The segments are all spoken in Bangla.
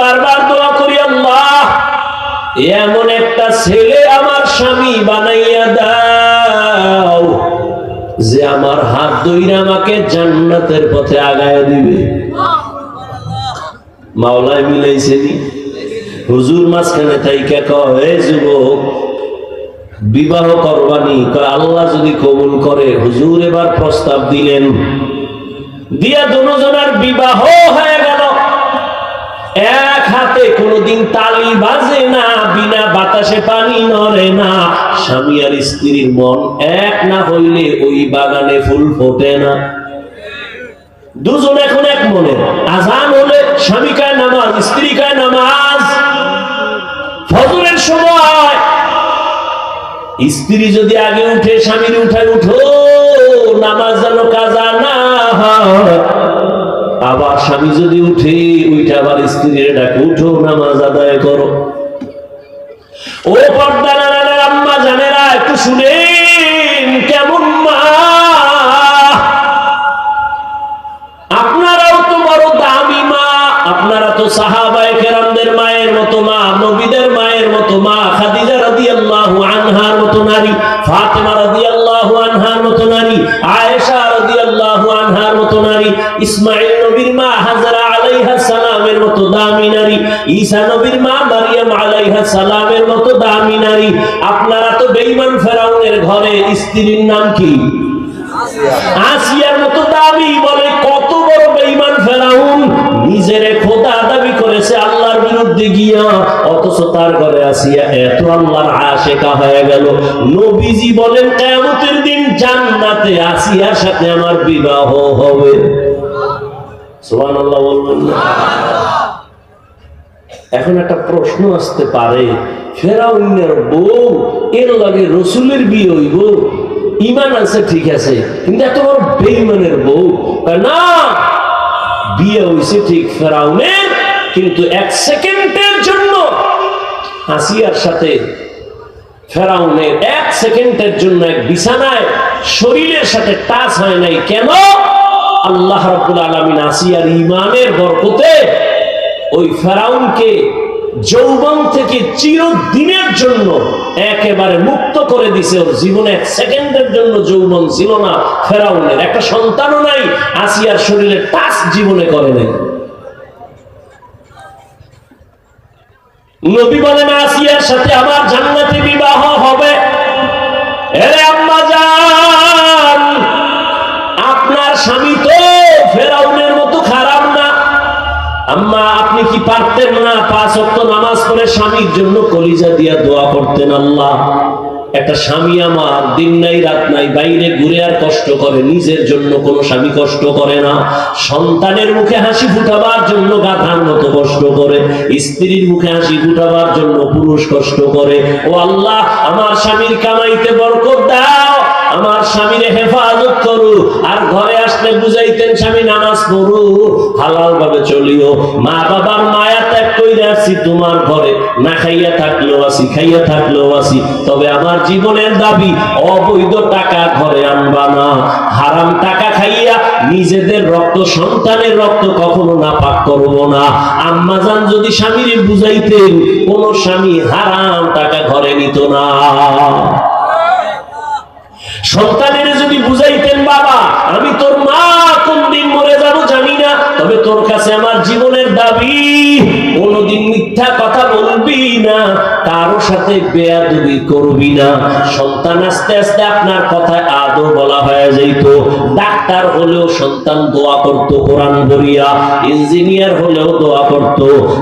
বারবার দোয়া করি, আল্লাহ, এমন একটা ছেলে আমার স্বামী বানাইয়া দাও যে আমার হাত ধইরা আমাকে জান্নাতের পথে আগায় দিবে। মাওলায় মিলাইছেনি? হুজুর মাঝখানে তাইকা কয় যুবক, বিবাহ করবানি? আল্লাহ যদি কবুল করে, হুজুর এবার প্রস্তাব দিলেন। দিয়া দুজনের বিবাহ হয়ে এক হাতে কোনোদিন তালি বাজে না, বিনা বাতাসে পানি নড়ে না। স্বামী আর স্ত্রীর মন এক না হইলে ওই বাগানে ফুল ফোটে না। দুজন এখন এক মনে, আজান হলে স্বামী কায় নামাজ, স্ত্রী কায় নামাজ। ফজরের সময় স্ত্রী যদি আগে উঠে, স্বামীর উঠায় উঠো, নামাজ যেন কাজা না হয়। আবার স্বামী যদি উঠে উঠে আবার স্ত্রীর ডাকে, উঠো, নামাজ আদায় করো। ও পর্দা নানার আম্মা জানেরা, একটু শুনেন, কেমন মা? আপনারাও তো বড় দামি মা, আপনারা তো সাহাবায়ে কেরামদের মায়ের মতো মা, নবীদের মায়ের মতো মা, খাদিজা রাদিয়াল্লাহু আনহার মতো নারী, ফাতেমা রাদিয়াল্লাহু আনহার মতো নারী, আয়েশা রাদিয়াল্লাহু আনহার মতো নারী, ইসমাঈল মতো দামি নারী। ঈসা নবীর মা মারিয়াম আলাইহা সালামের মতো দামি নারী। আপনারা তো বেঈমান ফেরাউনের ঘরে, স্ত্রীর নাম কি? আসিয়ার মতো দাবি বলে কত বড় বেঈমান ফেরাউন। নিজের খোদা দাবি করেছে আল্লাহর বিরুদ্ধে গিয়া, অথচ তার ঘরে আসিয়া এত আল্লাহর আশেকা হয়ে গেল। নবীজি বলেন, কিয়ামতের দিন জান্নাতে আসিয়ার সাথে আমার বিবাহ হবে। এখন একটা প্রশ্ন আসতে পারে। ফেরাউনের বউ, এর লাগে রসুলের বিয়ে হইব। ইমান আছে ঠিক আছে, কিন্তু এত বড় বেইমানের বউ। না, বিয়ে হইছে ঠিক ফেরাউনের, কিন্তু এক সেকেন্ডের জন্য। আসিয়ার সাথে ফেরাউনের এক সেকেন্ডের জন্য এক বিছানায়, শরীরের সাথে টাচ হয় নাই। কেন? আল্লাহ রাব্বুল আলামিন আসিয়ার ইমানের বরকতে ওই ফেরাউনকে যৌবন থেকে চিরদিনের জন্য একেবারে মুক্ত করে দিছে। ওর জীবনে এক সেকেন্ডের জন্য যৌবন ছিল না ফেরাউনের। একটা সন্তানও নাই, আসিয়ার শরীরে টাচ জীবনে করে নাই। নবী বলেন, আসিয়ার সাথে আমার জান্নাতে বিবাহ হবে। আম্মা জান, আপনার স্বামী ফেরাউনের মতো খারাপ না। আম্মা, আপনি কি পারতেন না পাঁচ অক্ট নামাজ পড়ে স্বামীর জন্য কলিজা দিয়া দোয়া করতেন আল্লাহ? একটা স্বামী আমার দিন নাই, রাত নাই, বাইরে ঘুরে আর কষ্ট করে, নিজের জন্য কোনো স্বামী কষ্ট করে না। সন্তানের মুখে হাসি ফুটাবার জন্য গাধার মতো কষ্ট করে, স্ত্রীর মুখে হাসি ফুটাবার জন্য পুরুষ কষ্ট করে। ও আল্লাহ, আমার স্বামীর কামাইতে বরকত দাও। আমার স্বামীর হেফাজত করু, আর ঘরে আসলে বুঝাইতেন, স্বামী, নামাজ পড়ু হালাল ভাবে চলিও। মা বাবার মায়া ত্যাগ কইরে আসছি, তোমার ঘরে না খাইয়া থাকলেও আসি, খাইয়া থাকলেও আসি। তবে আমার জীবনের দাবি, অবৈধ টাকা ঘরে আনবা না। হারাম টাকা খাইয়া নিজেদের রক্ত, সন্তানের রক্ত কখনো না পাক করব না। আম্মাজান যদি স্বামীরে বুঝাইতেন, কোন স্বামী হারাম টাকা ঘরে নিত না। সন্তানের যদি বুঝাইতেন বাবা আমি তোর মা কোন তবে তোর কাছে আমার জীবনের দাবি, কোনদিন মিথ্যা কথা বলবি না, কারও সাথে বেয়াদবি করবি না। সন্তান আস্তে আস্তে আপনার কথায় আদৌ বলা হয়ে যাইত। ডাক্তার হলেও সন্তান দোয়া করত, কোরআন বরিয়া ইঞ্জিনিয়ার হলেও দোয়া করত।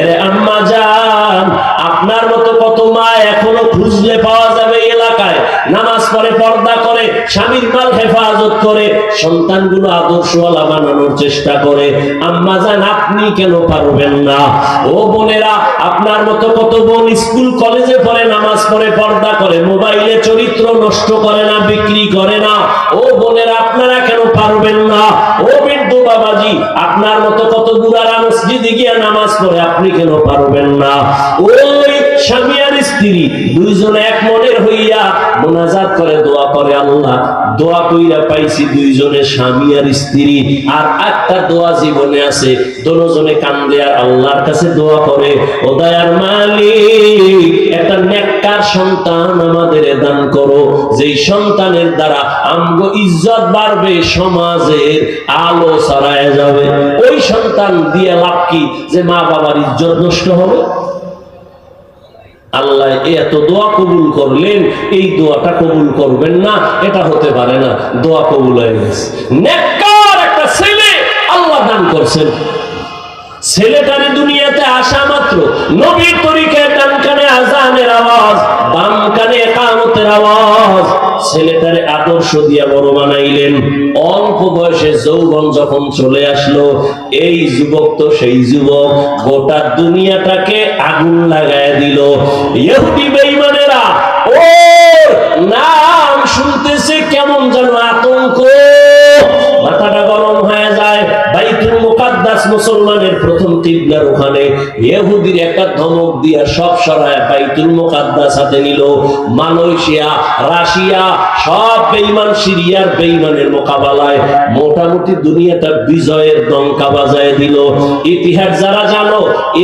এরে আম্মা যান আপনার মতো কত মা এখনও খুঁজলে পাওয়া যাবে এলাকায়? নামাজ পড়ে, পর্দা করে, স্বামীর মাল হেফাজত করে, সন্তানগুলো আদর্শওয়ালা বানানোর চেষ্টা করে। আপনি কেন পারবেন না? ও বোনেরা, আপনার মতো কত বোন স্কুল, কলেজে পড়ে, নামাজ পড়ে, পর্দা করে, মোবাইলে চরিত্র নষ্ট করে না, বিক্রি করে না? ও বোনেরা, আপনারা কেন পারবেন না? ও বিন্দু বাবাজি, আপনার মতো কত বুড়ারা মসজিদে গিয়ে নামাজ পড়ে, আপনি কেন পারবেন না? ওই স্বামী আর স্ত্রী, দুইজনে এক মনের হইয়া মোনাজাত করে, দোয়া করে আল্লাহ। দোয়া কইরা পাইছি দুইজনে স্বামী আর স্ত্রী। আর একটা দোয়া জীবনে আছে, দোনোজনে কান্দে আর আল্লাহর কাছে দোয়া করে। ও দয়ার মালিক, একটা নেককার সন্তান আমাদের দান করো। যেই সন্তানের দ্বারা আমগো ইজ্জত বাড়বে, সমাজের আলো ছড়ায় যাবে। ওই সন্তান দিয়ে লাভ কি? যে মা বাবার ইজ্জত নষ্ট হবে? আল্লাহ এত দোয়া কবুল করলেন, এই দোয়াটা কবুল করবেন না, এটা হতে পারে না। দোয়া কবুল হয়ে গেছে। একটা ছেলে আল্লাহ দান করছেন। ছেলেটারে দুনিয়াতে আসা মাত্র। নবীর তরিকায় ডান কানে আজানের আওয়াজ, বাম কানে একামতের আওয়াজ। ছেলেটারে আদর্শ দিয়া বড় বানাইলেন। অল্প বয়সে যৌবন যখন চলে আসলো, এই যুবক তো সেই যুবক, গোটা দুনিয়াটাকে আগুন লাগায় দিল। ইহুদি বেঈমানেরা ও নাম শুনতেছে কেমন যেন মুকাদ্দাস মুসলমানের প্রথম কিবলার ওখানে ইহুদির একটা ধমক দিয়া সব সরায় বাইতুল মুকাদ্দাস হাতে নিল। মালয়েশিয়া, রাশিয়া, সব বেঈমান সিরিয়ার বেঈমানের মোকাবেলায় মোটামুটি দুনিয়াটা বিজয়ের দঙ্কা বাজায় দিল। ইতিহাস যারা জানো,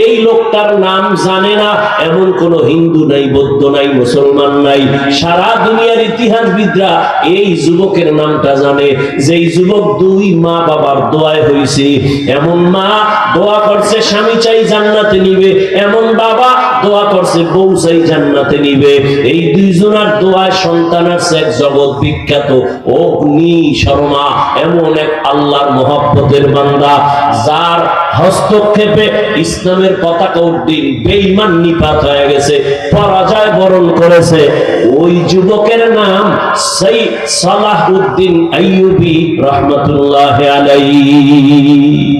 এই লোকটার নাম জানে না, এমন কোন হিন্দু নাই, বৌদ্ধ নাই, মুসলমান নাই। সারা দুনিয়ার ইতিহাস ইতিহাসবিদরা এই যুবকের নামটা জানে। যেই যুবক দুই মা বাবার দোয়ায় হয়েছে এমন মা দোয়া করছে, স্বামী চাই জান্নাতে নিবে। এমন বাবা দোয়া করছে, বউ চাই জান্নাতে নিবে। এই দুইজনার দোয়ায় সন্তান আছে এক জগৎ বিখ্যাত। অগ্নি শর্মা, এমন এক আল্লাহর মহব্বতের বান্দা, যার হস্তক্ষেপে ইসলামের পতাকা উদ্দিন বেঈমান নিপাত হয়ে গেছে, পরাজয় বরণ করেছে। ওই যুবকের নাম সেই সালাহ উদ্দিন আইয়ুবি রহমতুল্লাহ আলাইহি।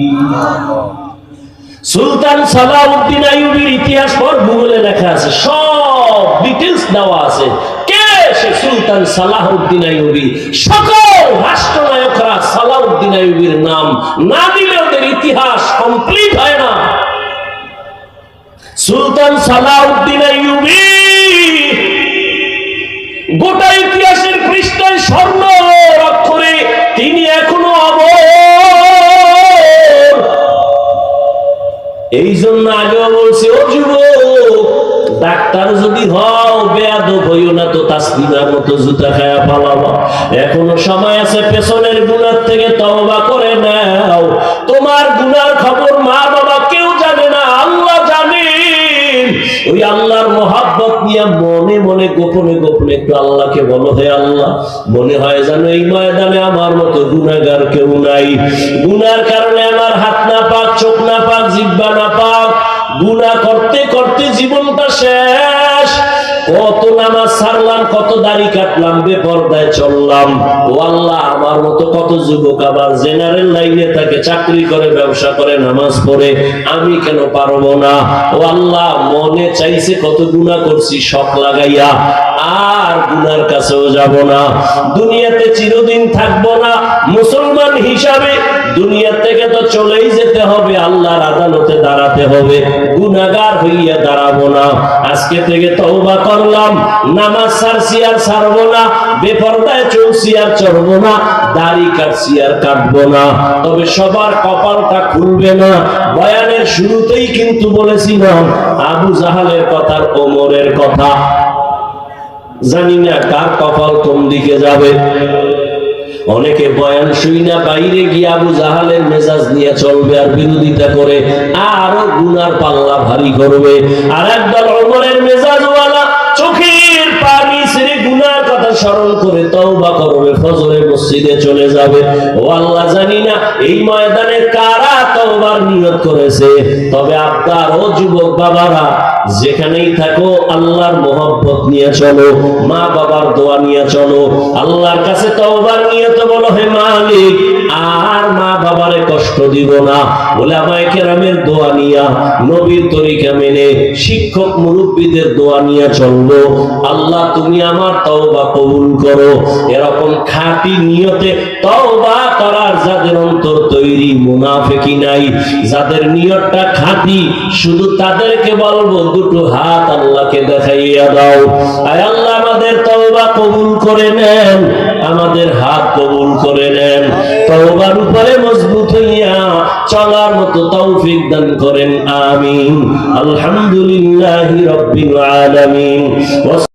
সুলতান সালাউদ্দিন আইয়ুবের ইতিহাস পর গুগলে লেখা আছে, সব ডিটেলস দেওয়া আছে। কে সে সুলতান সালাহউদ্দিন আইয়ুবী? সকল রাষ্ট্রনায়করা সালাউদ্দিন আইয়ুবীর নাম না দিলে ওদের ইতিহাস কমপ্লিট হয় না। সুলতান সালাউদ্দিন আইয়ুবী গোটা এই জন্য আগেও বলছি, ও যুবক, ডাক্তার যদি হও বেয়াদ হইও না তো তাসলিমার মতো জুতা খায়া পালাবা এখনও সময় আছে, পেছনের গুণার থেকে তওবা করে নাও। তোমার গুনার খবর মা বাবা কেউ জানে না, আল্লাহ জানেন। ওই আল্লাহর মহাব্বত নিয়ে মনে মনে, গোপনে গোপনে একটু আল্লাহকে বলো, হে আল্লাহ, মনে হয় যেন এই ময়দানে আমার মতো গুনাগার কেউ নাই। গুনার কারণে আমার চোখ না পাক জিব্বা না পাক নামাজ ছাড়লাম কত দাড়ি কাটলাম, বেপরদায় চললাম। ও আল্লাহ, আমার মতো কত যুবক আবার জেনারেল লাইনে থাকে, চাকরি করে, ব্যবসা করে, নামাজ পড়ে, আমি কেন পারব না? ও আল্লাহ, মনে চাইছে কত গুনাহ করছি, শখ লাগাইয়া, আর গুনার কাছেও যাব না। দুনিয়াতে চিরদিন থাকব না, মুসলমান হিসাবে। দুনিয়া থেকে তো চলেই যেতে হবে, আল্লাহর আদালতে দাঁড়াতে হবে। গুনাগার হইয়া দাঁড়াবো না। আজকে থেকে তওবা করলাম। নামাজ ছাড়ছি আর ছাড়বো না, বেপরদায় চলছি আর চড়বো না, দাড়ি কাটছি আর কাটবো না। তবে সবার কপালটা খুলবে না। বয়ানের শুরুতেই কিন্তু বলেছিলাম, আবু জাহালের কথার ওমরের কথা। জানি না কার কপাল কোন দিকে যাবে। অনেকে বয়ান শুই না, বাইরে গিয়ে আবু জাহালের মেজাজ নিয়ে চলবে আর বিরোধিতা করে, আরও গুনার পাল্লা ভারী করবে। আর একদল অমরের মেজাজওয়ালা স্মরণ করে তওবা করবে ফজরে মসজিদে চলে যাবে। ও আল্লাহ জানি না, এই ময়দানে কারা তওবার নিয়ত করেছে। তবে আপনার ও যুবক বাবারা, যেখানেই থাকো, আল্লাহর মোহব্বত নিয়ে চলো, মা বাবার দোয়া নিয়ে চলো। আল্লাহর কাছে তওবার নিয়ত বলো, হে মালিক, আর মা বাবারে কষ্ট দিব না। ওলামায়ে কেরামের দোয়া নিয়া, নবীর তরিকা মেনে শিক্ষক মুরব্বীদের দোয়া নিয়ে চলবো। আল্লাহ, তুমি আমার তওবা কবুল করো। এরকম খাঁটি নিয়তে তওবা করার যাদের অন্তর তৈরি মুনাফিকি নাই। নাই। যাদের নিয়তটা খাঁটি, শুধু তাদেরকে বলব, দুটো হাত আল্লাহকে দেখাইয়া দাও। আয় আল্লাহ, আমাদের তওবা কবুল করে নেন। আমাদের হাত কবুল করে নেন। তওবার উপরে মজবুত হইয়া চলার মতো তৌফিক দান করেন। আমিন। আলহামদুলিল্লাহি রাব্বিল আলামিন।